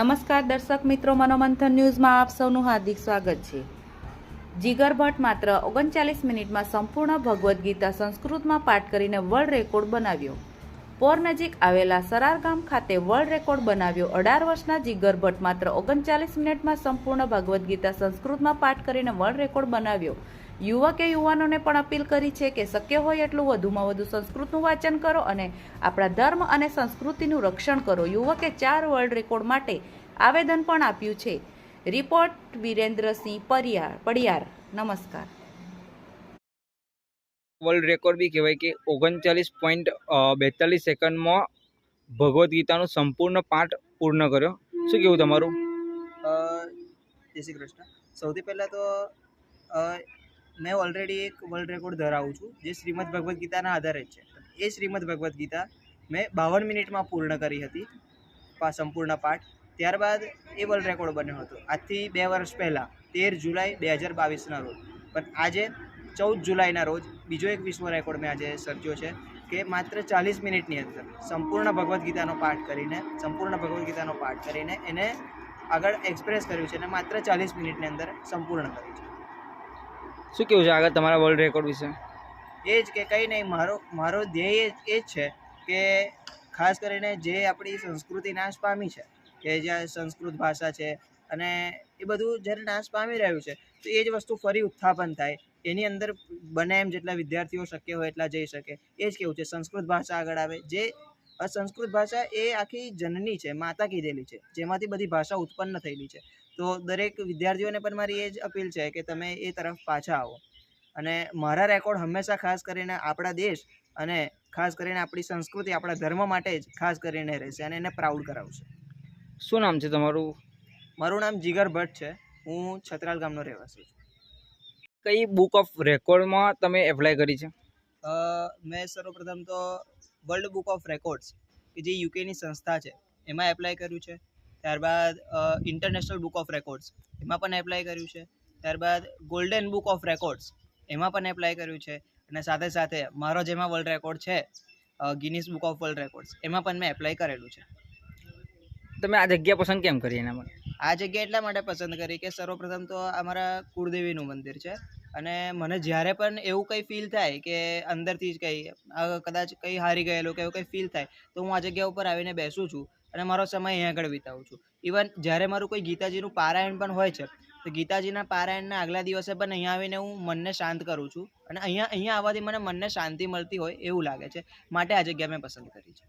નમસ્કાર દર્શક મિત્રો, મનોમંથન ન્યૂઝમાં આપ સૌનું હાર્દિક સ્વાગત છે. જીગર ભટ્ટ માત્ર ઓગણચાલીસ મિનિટમાં સંપૂર્ણ ભગવદ્ ગીતા સંસ્કૃતમાં પાઠ કરીને વર્લ્ડ રેકોર્ડ બનાવ્યો. પોર નજીક આવેલા સરાર ગામ ખાતે વર્લ્ડ રેકોર્ડ બનાવ્યો. અઢાર વર્ષના જીગર ભટ્ટ માત્ર ઓગણચાલીસ મિનિટમાં સંપૂર્ણ ભગવદ્ ગીતા સંસ્કૃતમાં પાઠ કરીને વર્લ્ડ રેકોર્ડ બનાવ્યો. યુવકે યુવાનોને પણ અપીલ કરી છે કે શક્ય હોય એટલું વધુમાં વધુ સંસ્કૃતનું વાંચન કરો અને આપણા ધર્મ અને સંસ્કૃતિનું રક્ષણ કરો. યુવકે ચાર વર્લ્ડ રેકોર્ડ માટે આવેદન પણ આપ્યું છે. રિપોર્ટ વિરેન્દ્રસિંહ પરિયાર પડિયાર. નમસ્કાર. વર્લ્ડ રેકોર્ડ બી કહેવાય કે ઓગણચાલીસ પોઈન્ટ બેતાલીસ સેકન્ડમાં ભગવદ્ ગીતાનું સંપૂર્ણ પાઠ પૂર્ણ કર્યો. શું કેવું તમારું? જય શ્રી કૃષ્ણ. સૌથી પહેલાં તો અ, મેં ઓલરેડી એક વર્લ્ડ રેકોર્ડ ધરાવું છું, જે શ્રીમદ ભગવદ્ ગીતાના આધારે જ છે. એ શ્રીમદ ભગવદ્ ગીતા મેં બાવન મિનિટમાં પૂર્ણ કરી હતી સંપૂર્ણ પાઠ. ત્યારબાદ એ વર્લ્ડ રેકોર્ડ બન્યો હતો. આજથી બે વર્ષ પહેલાં, તેર જુલાઈ બે હજાર બાવીસના રોજ. પણ આજે ચૌદ જુલાઈના રોજ બીજો એક વિશ્વ રેકોર્ડ મેં આજે સર્જ્યો છે, કે માત્ર ચાલીસ મિનિટની અંદર સંપૂર્ણ ભગવદ્ ગીતાનો પાઠ કરીને, સંપૂર્ણ ભગવદ્ ગીતાનો પાઠ કરીને એને આગળ એક્સપ્રેસ કર્યું છે અને માત્ર ચાલીસ મિનિટની અંદર સંપૂર્ણ કર્યું છે. શું કેવું છે આગળ તમારા વર્લ્ડ રેકોર્ડ વિશે? એ જ કે કંઈ નહીં, મારો મારો ધ્યેય એ જ છે કે ખાસ કરીને જે આપણી સંસ્કૃતિ નાશ પામી છે, કે જ્યાં સંસ્કૃત ભાષા છે અને એ બધું જ્યારે નાશ પામી રહ્યું છે, તો એ જ વસ્તુ ફરી ઉત્થાપન થાય. એની અંદર બને એમ જેટલા વિદ્યાર્થીઓ શક્ય હોય એટલા જઈ શકે. એ જ કેવું છે, સંસ્કૃત ભાષા આગળ આવે. જે સંસ્કૃત ભાષા એ આખી જનની છે, માતા કીધેલી છે, જેમાંથી બધી ભાષા ઉત્પન્ન થયેલી છે. તો દરેક વિદ્યાર્થીઓને પણ મારી એ જ અપીલ છે કે તમે એ તરફ પાછા આવો. અને મારા રેકોર્ડ હંમેશા ખાસ કરીને આપણા દેશ અને ખાસ કરીને આપણી સંસ્કૃતિ આપણા ધર્મ માટે જ ખાસ કરીને રહેશે અને એને પ્રાઉડ કરાવશે. શું નામ છે તમારું? મારું નામ જીગર ભટ્ટ છે. હું છત્રાલ ગામનો રહેવાસી છું. કઈ બુક ઓફ રેકોર્ડમાં તમે એપ્લાય કરી છે? મેં સર્વપ્રથમ તો વર્લ્ડ બુક ઓફ રેકોર્ડ્સ કે જે યુકેની સંસ્થા છે એમાં એપ્લાય કર્યું છે. ત્યારબાદ ઇન્ટરનેશનલ બુક ઓફ રેકોર્ડ્સ એમાં પણ એપ્લાય કર્યું છે. ત્યારબાદ ગોલ્ડન બુક ઓફ રેકોર્ડ્સ એમાં પણ એપ્લાય કર્યું છે. અને સાથે સાથે મારો જેમાં વર્લ્ડ રેકોર્ડ છે Guinness book of world records એમાં પણ મેં એપ્લાય કરેલું છે. તમે આ જગ્યા પસંદ કેમ કરી એના માટે? આ જગ્યા એટલા માટે પસંદ કરી કે સર્વપ્રથમ તો અમારા કુળદેવીનું મંદિર છે. અને મને જ્યારે પણ એવું કંઈ ફીલ થાય કે અંદરથી જ કંઈ કદાચ કંઈ હારી ગયેલું કે એવું કંઈ ફીલ થાય તો હું આ જગ્યા ઉપર આવીને બેસું છું. અને મારો સમય અહીંયા આગળ વિતાવું છું. ઇવન જ્યારે મારું કોઈ ગીતાજીનું પારાયણ પણ હોય છે, તો ગીતાજીના પારાયણના આગલા દિવસે પણ અહીંયા આવીને હું મનને શાંત કરું છું. અને અહીંયા અહીંયા આવવાથી મને મનને શાંતિ મળતી હોય એવું લાગે છે. માટે આ જગ્યા મેં પસંદ કરી છે.